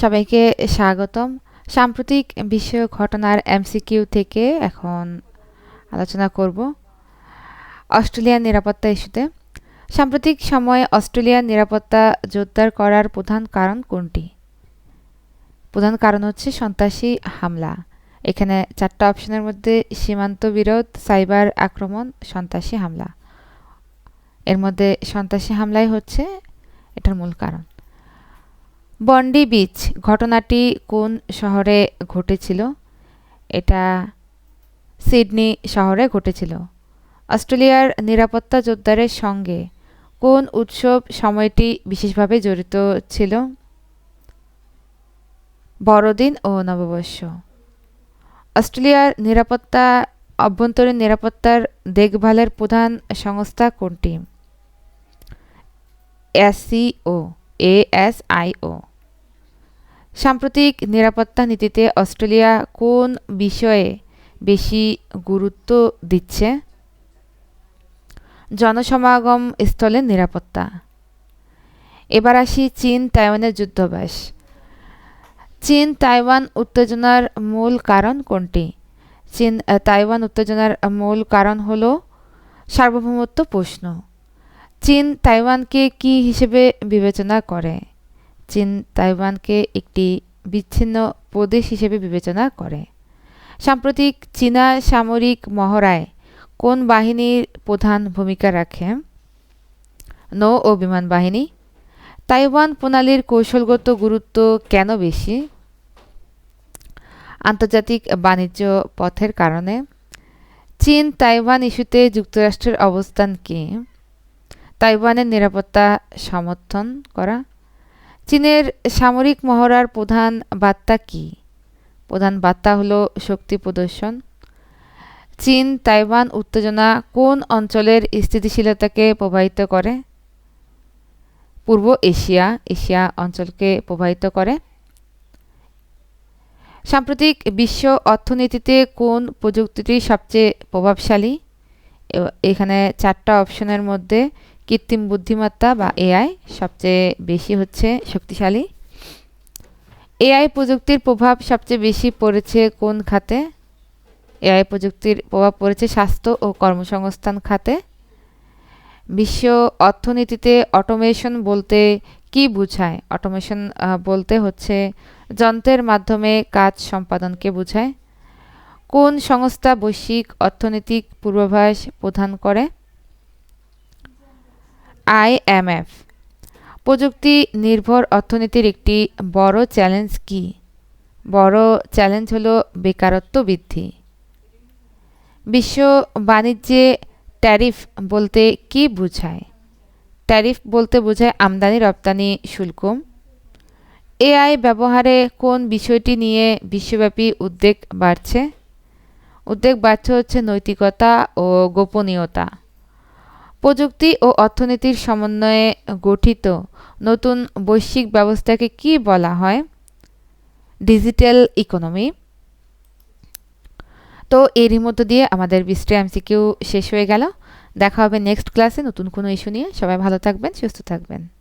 সবাইকে স্বাগতম। সাম্প্রতিক বিশ্ব ঘটনার এমসিকিউ থেকে এখন আলোচনা করব অস্ট্রেলিয়ার নিরাপত্তা ইস্যুতে। সাম্প্রতিক সময়ে অস্ট্রেলিয়ার নিরাপত্তা জোরদার করার প্রধান কারণ কোনটি? প্রধান কারণ হচ্ছে সন্ত্রাসী হামলা। এখানে চারটা অপশনের মধ্যে সীমান্ত বিরোধ, সাইবার আক্রমণ, সন্ত্রাসী হামলা। এর মধ্যে সন্ত্রাসী হামলাই হচ্ছে এটার মূল কারণ। বন্ডি বিচ, ঘটনাটি কোন শহরে ঘটেছিল? এটা সিডনি শহরে ঘটেছিল। অস্ট্রেলিয়ার নিরাপত্তা যোদ্ধারের সঙ্গে কোন উৎসব সময়টি বিশেষভাবে জড়িত ছিল? বড়দিন ও নববর্ষ। অস্ট্রেলিয়ার নিরাপত্তা, অভ্যন্তরীণ নিরাপত্তার দেখভালের প্রধান সংস্থা কোনটি? এসসিও এএসআইও সাম্প্রতিক নিরাপত্তা নীতিতে অস্ট্রেলিয়া কোন বিষয়ে বেশি গুরুত্ব দিচ্ছে? জনসমাগম স্থলের নিরাপত্তা। এবার আসি চীন তাইওয়ানের যুদ্ধবাস চীন তাইওয়ান উত্তেজনার মূল কারণ কোনটি? চীন তাইওয়ান উত্তেজনার মূল কারণ হল সার্বভৌমত্ব প্রশ্ন। চীন তাইওয়ানকে কি হিসেবে বিবেচনা করে? চীন তাইওয়ানকে একটি বিচ্ছিন্ন প্রদেশ হিসেবে বিবেচনা করে। সাম্প্রতিক চীনা সামরিক মহড়ায় কোন বাহিনীর প্রধান ভূমিকা রাখে? নৌ ও বিমান বাহিনী। তাইওয়ান প্রণালীর কৌশলগত গুরুত্ব কেন বেশি? আন্তর্জাতিক বাণিজ্য পথের কারণে। চীন তাইওয়ান ইস্যুতে যুক্তরাষ্ট্রের অবস্থান কি? তাইওয়ানের নিরাপত্তা সমর্থন করা। চীনের সামরিক মহড়ার প্রধান বার্তা কি? প্রধান বার্তা হলো শক্তি প্রদর্শন। চীন তাইওয়ান উত্তেজনা কোন অঞ্চলের স্থিতিশীলতাকে প্রভাবিত করে? পূর্ব এশিয়া এশিয়া অঞ্চলকে প্রভাবিত করে। সাম্প্রতিক বিশ্ব অর্থনীতিতে কোন প্রযুক্তিটি সবচেয়ে প্রভাবশালী? এখানে চারটা অপশনের মধ্যে কৃত্রিম বুদ্ধিমত্তা বা এআই সবচেয়ে বেশি হচ্ছে শক্তিশালী। এআই প্রযুক্তির প্রভাব সবচেয়ে বেশি পড়েছে কোন খাতে? এআই প্রযুক্তির প্রভাব পড়েছে স্বাস্থ্য ও কর্মসংস্থান খাতে। বিশ্ব অর্থনীতিতে অটোমেশন বলতে কি বোঝায়? অটোমেশন বলতে হচ্ছে যন্ত্রের মাধ্যমে কাজ সম্পাদনকে বোঝায়। কোন সংস্থা বৈশ্বিক অর্থনৈতিক পূর্বাভাস প্রদান করে? আইএমএফ প্রযুক্তি নির্ভর অর্থনীতির একটি বড় চ্যালেঞ্জ কি? বড় চ্যালেঞ্জ হলো বেকারত্ব বৃদ্ধি। বিশ্ব বাণিজ্যে ট্যারিফ বলতে কি বোঝায়? ট্যারিফ বলতে বোঝায় আমদানি রপ্তানি শুল্ক এআই ব্যবহারে কোন বিষয়টি নিয়ে বিশ্বব্যাপী উদ্বেগ বাড়ছে? উদ্বেগ বাড়ছে হচ্ছে নৈতিকতা ও গোপনীয়তা। প্রযুক্তি ও অর্থনীতির সমন্বয়ে গঠিত নতুন বৈশ্বিক ব্যবস্থাকে কি বলা হয়? Digital economy. তো এরই মধ্য দিয়ে আমাদের বিস্ট্রি এমসিকিউ শেষ হয়ে গেল। দেখা হবে নেক্সট ক্লাসে নতুন কোনো ইস্যু নিয়ে। সবাই ভালো থাকবেন, সুস্থ থাকবেন।